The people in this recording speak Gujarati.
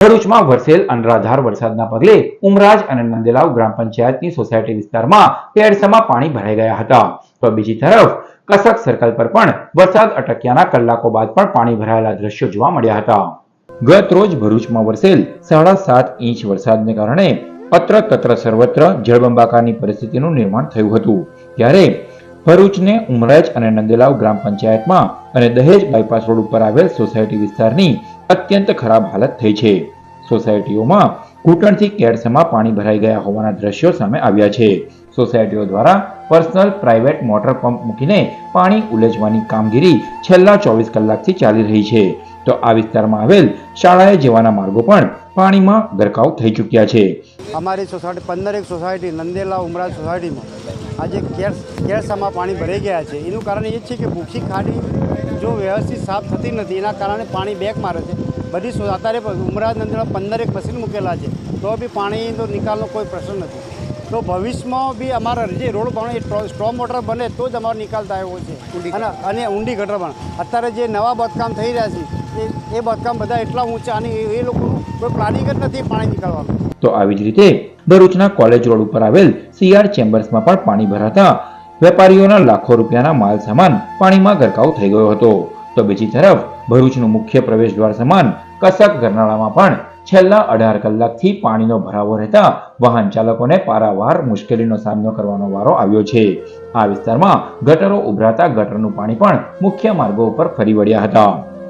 ભરૂચમાં વરસેલ અનરાધાર વરસાદના પગલે ઉમરાજ અને નંદેલાવ ગ્રામ પંચાયતની સોસાયટી વિસ્તારમાં પેરસમાં પાણી ભરાઈ ગયા હતા. તો બીજી તરફ, કસક સર્કલ પર પણ વરસાદ અટક્યાના કલાકો બાદ પણ પાણી ભરાયેલા દ્રશ્યો જોવા મળ્યા હતા. ગત રોજ ભરૂચમાં વરસેલ સાડા સાત ઇંચ વરસાદને કારણે અત્ર તત્ર સર્વત્ર જળબંબાકારની પરિસ્થિતિનું નિર્માણ થયું હતું. ત્યારે ભરૂચને ઉમરાજ અને નંદેલાવ ગ્રામ પંચાયતમાં અને દહેજ બાયપાસ રોડ ઉપર આવેલ સોસાયટી વિસ્તારની અત્યંત ખરાબ હાલત થઈ છે. સોસાયટીઓમાં ઘૂંટણથી કેરસમાં પાણી ભરાઈ ગયા હોવાના દ્રશ્યો સામે આવ્યા છે. સોસાયટીઓ દ્વારા પર્સનલ પ્રાઇવેટ મોટર પંપ મૂકીને પાણી ઉલેચવાની કામગીરી છેલ્લા ચોવીસ કલાકથી ચાલી રહી છે. તો આ વિસ્તારમાં આવેલ શાળાએ જવાના માર્ગો પણ પાણીમાં ગરકાવ થઈ ચૂક્યા છે. અમારી સોસાયટી પંદરેક સોસાયટી, નંદેલા ઉમરા સોસાયટીમાં આજે કેર, કેરસામાં પાણી ભરાઈ ગયા છે. એનું કારણ એ છે કે ભૂખી ખાડી જો વ્યવસ્થિત સાફ થતી નથી, એના કારણે પાણી બેક મારે છે. બધી સો- અત્યારે પણ ઉમરા નંદેલા પંદરેક મશીન મૂકેલા છે. તો બી પાણીનો નિકાલનો કોઈ પ્રશ્ન નથી. તો ભવિષ્યમાં બી અમારા જે રોડ બને સ્ટ્રોમ વોટર બને તો જ અમારો નિકાલ થાય એવો છે. અને અને ઊંડી ગટર પણ. અત્યારે જે નવા બાંધકામ થઈ રહ્યા છે એ એ બાંધકામ બધા એટલા ઊંચા અને એ એ લોકોનું કોઈ પ્લાનિંગ જ નથી પાણી નીકળવાનું. તો આવી જ રીતે ભરૂચના કોલેજ રોડ ઉપર આવેલ સીઆર ચેમ્બર્સમાં પણ પાણી ભરાતા વેપારીઓના લાખો રૂપિયાના માલ સામાન પાણીમાં ગરકાવ થઈ ગયો હતો. તો બીજી તરફ ભરૂચનું મુખ્ય પ્રવેશ દ્વાર સમાન કસક ગરનાળામાં પણ છેલ્લા અઢાર કલાકથી પાણીનો ભરાવો રહેતા વાહન ચાલકોને પારાવાર મુશ્કેલીનો સામનો કરવાનો વારો આવ્યો છે. આ વિસ્તારમાં ગટરો ઉભરાતા ગટરનું પાણી પણ મુખ્ય માર્ગો ઉપર ફરી વળ્યા હતા.